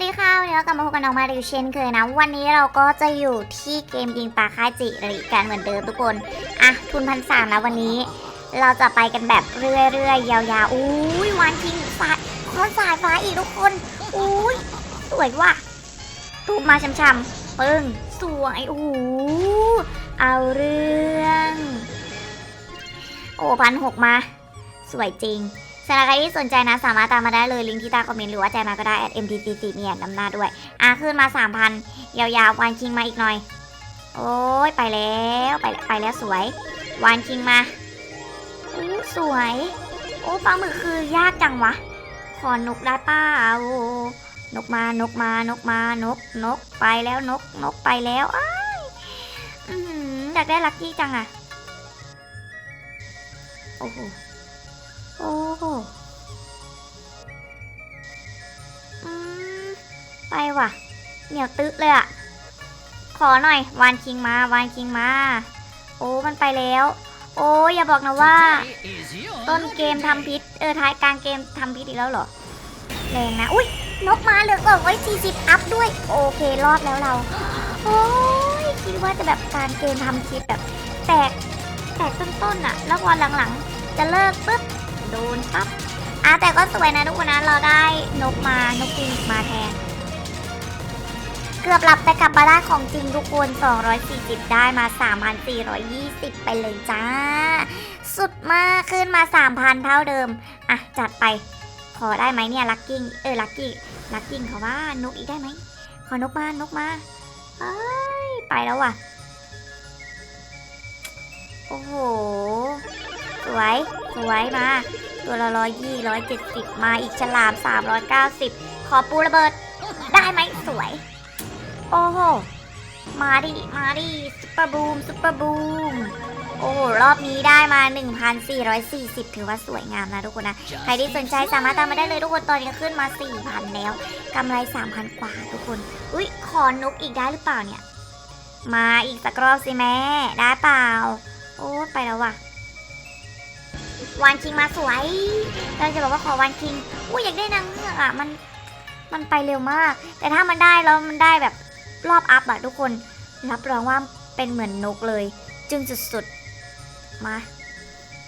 วัสดีค่ะวันนี้เรากลับมาพบกันน้องมาริวเช่นเคยนะ วันนี้เราก็จะอยู่ที่เกมยิงปลาค่ายจิริกันเหมือนเดิมทุกคนอะทุนพันสามนะวันนี้ เราจะไปกันแบบเรื่อยๆยาวๆอุ้ยวานทิ้งสายคอนสายฟ้าอีกทุกคนอุ้ยสวยว่ะตูมมาช้ำๆปึ้งสวยโอ้โหเอาเรื่อง โอ้พันหกมา สวยจริง สำหรับใครที่สนใจนะสามารถตามมาได้เลยลิงก์ที่ใต้คอมเมนต์หรือว่าแจมาก็ได้ at mtcc เนี่ยนำหน้าด้วย อะขึ้นมา 3,000 ยาวๆวานคิงมาอีกหน่อย โอ้ยไปแล้วไปไปแล้วสวยวานคิงมาอู้สวย โอ้ปลาหมึกคือยากจังวะ ขอนกได้ป้านกมานกมานกมานกนกไปแล้วนกนกไปแล้วอ้ายอื้อหืออยากได้ลักกี้จังอะโอ้โห โอ้โหอืมไปว่ะ เหนียวตึ๊กเลยอะขอหน่อย วานคิงมา วานคิงมา โอ้ มันไปแล้ว โอ้ยอย่าบอกนะว่า ต้นเกมทำพิษ เออ ท้ายกลางเกมทำพิษอีกแล้วเหรอ แรงนะ อุ้ยนกมาเหลือก่อนไว้40 อัพด้วย โอเครอดแล้วเรา โอ้ยคิดว่าจะแบบการเกมทำพิษแบบ แตก แตกต้นๆอะแล้วพอหลังๆ จะเลิกปุ๊บ โดนปั๊บอะแต่ก็สวยนะทุกคนนะเราได้นกมานกฟินก์มาแทน เกือบหลับแต่กลับมาได้ของจริงทุกคน 240 ได้มา 3,420 ไปเลยจ้า สุดมากขึ้นมา 3,000 เท่าเดิม อะ จัดไป ขอได้ไหมเนี่ย ลักกิ้ง เออ ลักกี้ลักกิ้งเขาว่านกอีกได้ไหม ขอนกมานกมาเอ้ยไปแล้วว่ะ โอ้โห สวย สวยมา ตัวละร้อยยี่ร้อยเจ็ดสิบมาอีกฉลามสามร้อยเก้าสิบขอปูระเบิด ได้ไหมสวย โอ้โห มาดิ มาดิซุปเปอร์บูมซุปเปอร์บูมโอ้รอบนี้ได้มา 1,440 ถือว่าสวยงามนะทุกคนนะ ใครที่สนใจสามารถตามมาได้เลยทุกคน ตอนนี้ขึ้นมา 4,000 แล้วกำไร 3,000 กว่าทุกคน อุ้ยขอนกอีกได้หรือเปล่าเนี่ย มาอีกสักรอบสิแม่ ได้เปล่า โอ้ ไปแล้วว่ะ วานคิงมาสวย เราจะบอกว่าขอวานคิง อุ้ยอยากได้นางเงือกอะ มัน มันไปเร็วมาก แต่ถ้ามันได้แล้วมันได้แบบรอบอัพอะทุกคน รับรองว่าเป็นเหมือนนกเลย จึงสุดๆ มา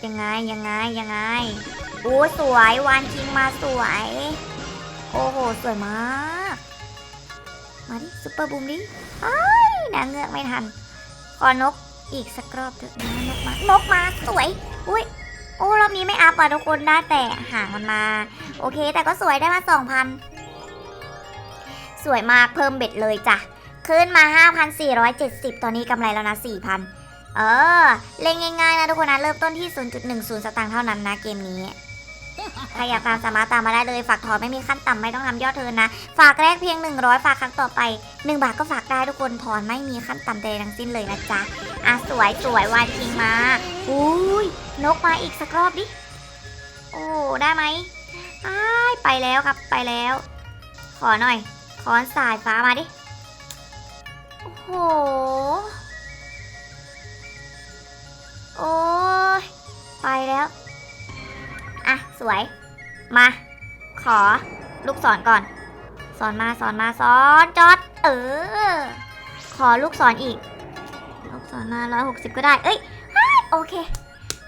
ยังไงยังไงยังไงโอ้สวย วานคิงมาสวย โอ้โห สวยมาก มาดิซุปเปอร์บูมดิไอ้ายนางเงือกไม่ทัน ขอนกอีกสักรอบเถอะนะนกมา นกมาสวย อุ้ย โอ้รอบนี้ไม่อัพอะทุกคนได้แต่หางมันมา โอเค แต่ก็สวยได้มาสองพันสวยมากเพิ่มเบ็ดเลยจ้ะ ขึ้นมา 5,470 ตอนนี้กำไรแล้วนะ 4,000 เออ เล่นง่ายๆนะทุกคนนะ เริ่มต้นที่ 0.10 สตางค์เท่านั้นนะเกมนี้ ใครอยากตามสามารถตามมาได้เลย ฝากถอนไม่มีขั้นต่ำไม่ต้องทำยอดเทินนะ ฝากแรกเพียง 100 ฝากครั้งต่อไป 1 บาทก็ฝากได้ทุกคนถอนไม่มีขั้นต่ำใดทั้งสิ้นเลยนะจ๊ะอะสวยสวยวานคิงมาอุ้ยนกมาอีกสักรอบดิ โอ้ได้ไหมไปแล้วครับไปแล้ว ขอหน่อย ขอสายฟ้ามาดิ โอ้โห โอ้ยไปแล้ว สวย มา ขอลูกศรก่อน สอนมาสอนมาสอนจอด เออ ขอลูกศรออีก ลูกศรมาร้อยหกสิบก็ได้ เอ้ย โอเค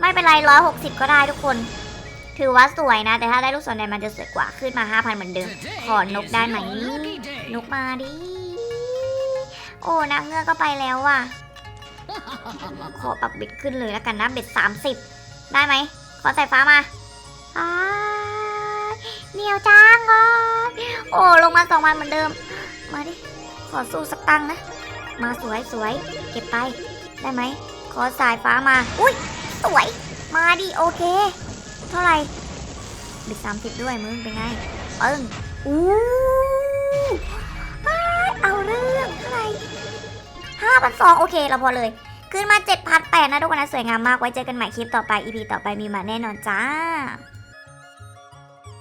ไม่เป็นไรร้อยหกสิบก็ได้ทุกคน ถือว่าสวยนะ แต่ถ้าได้ลูกศรแดงมันจะสวยกว่า ขึ้นมาห้าพันเหมือนเดิม ขอนกได้ไหม นกมาดิ โอ้นางเงือกก็ไปแล้วว่ะ ขอปรับเบ็ดขึ้นเลยแล้วกันนะ เบ็ดสามสิบได้ไหม ขอใสายฟ้ามา เหนียวจ้างก่อนโอ้ลงมาสองพันเหมือนเดิม มาดิ ขอสู้สักตังนะ มาสวยสวยเก็บไป ได้ไหม ขอสายฟ้ามา อุ้ยสวย มาดิโอเค เท่าไหร่บิดสามสิบด้วยมึงเป็นไงปึ้งอู้อ้าเอาเรื่องเท่าไหร่ห้าพันสองโอเค เราพอเลยขึ้นมาเจ็ดพันแปดนะทุกคนนะ สวยงามมากไว้เจอกันใหม่คลิปต่อไป EP ต่อไปมีมาแน่นอนจ้า